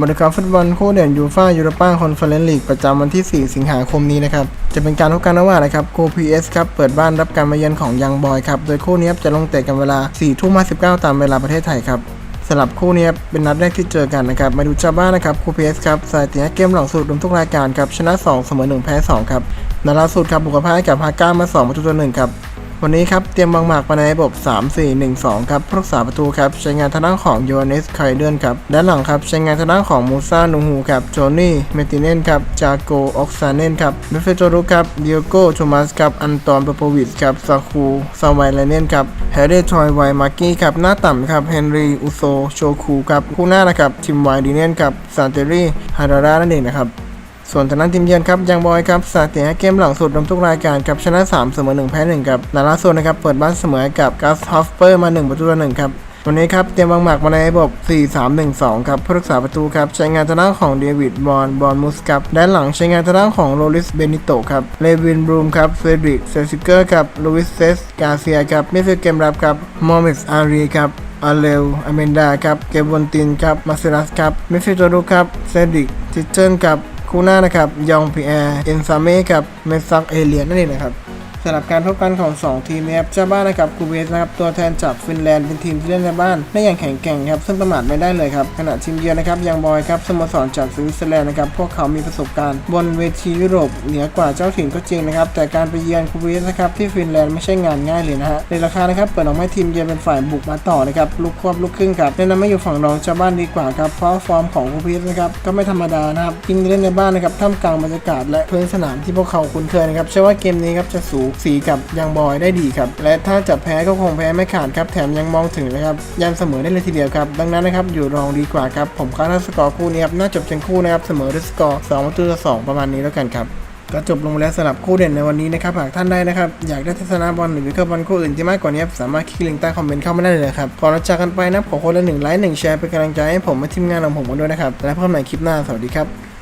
มาดูการฟุตบอลคู่เด่นยูฟ่ายูโรป้าคอนเฟอเรนซ์ลีกประจำวันที่ 4 สิงหาคมนี้นะครับ จะเป็นการพบกันระหว่างนะครับโกพีเอสครับ เปิดบ้านรับการมาเยือนของยังบอยครับ โดยคู่นี้จะลงเตะกันเวลา4ทุ่ม59ตามเวลาประเทศไทยครับสำหรับคู่นี้เป็นนัดแรกที่เจอกันนะครับ มาดูชาวบ้านนะครับคูพีเอสครับสายตียเกมหลังสุดรวมทุกรายการครับ ชนะ 2 เสมอ 1 แพ้ 2 ครับนัดล่าสุดครับบุกพ่ายกับฮาก้ามา2ประตูต่อ1ครับ วันนี้ครับเตรียมบางหมากมาในระบบ 3 4 1 2 ครับรักษาประตูครับใช้งานทางด้านของโยเนสไคเดนครับด้านหลังครับใช้งานทางด้านของมูซานูฮูครับโจนี่เมติเนนครับจาโกออกซาเนนครับเมเฟโตรุครับเดียโกโทมัสครับอันตอนเปโปวิชครับซาคูซาไวไลเนนครับแฮร์รี่ทอยไวมาร์กี้ครับหน้าต่ำครับเฮนรี่อุโซโชคูครับคู่หน้านะครับทิมไวดีเนนครับซานเตอรี่ฮารารานั่นเองนะครับ ส่วนทางด้านทีมเยือนครับยังบอยครับสถิติเกมหลังสุดรวมทุกรายการครับชนะ3เสมอ1แพ้1ครับนาลาสุดนะครับเปิดบ้านเสมอกับกัสฮอฟเปอร์มา1ประตูต่อ1ครับวันนี้ครับเตรียมวางหมากมาในระบบ 4-3-1-2 ครับผู้รักษาประตูครับใช้งานทางด้านของเดวิดบอลบอลมุสครับด้านหลังใช้งานทางด้านของโรลิสเบนิโตครับเลวินบรูมครับเฟรดริกเซซิเกอร์ครับลูอิสเซสกาเซียครับมิดฟิลด์เกมรับครับมอมิสอารีครับอาเลวอเมนดาครับเกบวนตินครับมาเซรัสครับมิดฟิลด์ตัวรุครับเซดิกทิเจนครับ คู่หน้านะครับยองพีแอร์เอนซาเม่ครับเมซักเอเลียนนั่นเองนะครับ สำหรับการพบกันของ 2 ทีมนะครับเจ้าบ้านนะครับคูเวสนะครับตัวแทนจากฟินแลนด์เป็นทีมที่เล่นในบ้านได้อย่างแข็งแกร่งครับซึ่งประมาทไม่ได้เลยครับขณะทีมเยือนนะครับยังบอยครับสโมสรจากสวิตเซอร์แลนด์นะครับพวกเขามีประสบการณ์บนเวทียุโรปเหนือกว่าเจ้าถิ่นก็จริงนะครับแต่การไปเยือนคูเวสนะครับที่ฟินแลนด์ไม่ใช่งานง่ายเลยนะฮะในราคานะครับเปิดออกให้ทีมเยือนเป็นฝ่ายบุกมาต่อนะครับลุกควบลุกครึ่งครับแนะนำให้อยู่ฝั่งรองเจ้าบ้านดีกว่าครับเพราะฟอร์มของคูเวสนะครับก็ไม่ธรรมดานะครับยิ่งเล่นในบ้านนะครับท่ามกลางบรรยากาศและพื้นสนามที่พวกเขาคุ้นเคยนะครับเชื่อว่าเกมนี้ครับจะสูสีกับยังบอยได้ดีครับ และถ้าจะแพ้ก็คงแพ้ไม่ขาดครับ แถมยังมองถึงนะครับยันเสมอได้เลยทีเดียวครับ ดังนั้นนะครับอยู่รองดีกว่าครับ ผมคาดว่าสกอร์คู่นี้ครับน่าจบเป็นคู่นะครับเสมอด้วยสกอร์2ประตูต่อ2ประมาณนี้แล้วกันครับก็จบลงแล้วสำหรับคู่เด่นในวันนี้นะครับหากท่านใดนะครับ อยากได้ทัศนาบอลหรือวิเคราะห์บอลคู่อื่นที่มากกว่านี้สามารถคลิกลิงก์ใต้คอมเมนต์เข้ามาได้เลยนะครับก่อนเราจากกันไปนะขอคนละหนึ่งไลค์หนึ่งแชร์เป็นกำลังใจให้ผมและทีมงานของผมกันด้วยนะครับและพบกันใหม่คลิปหน้าสวัสดีครับ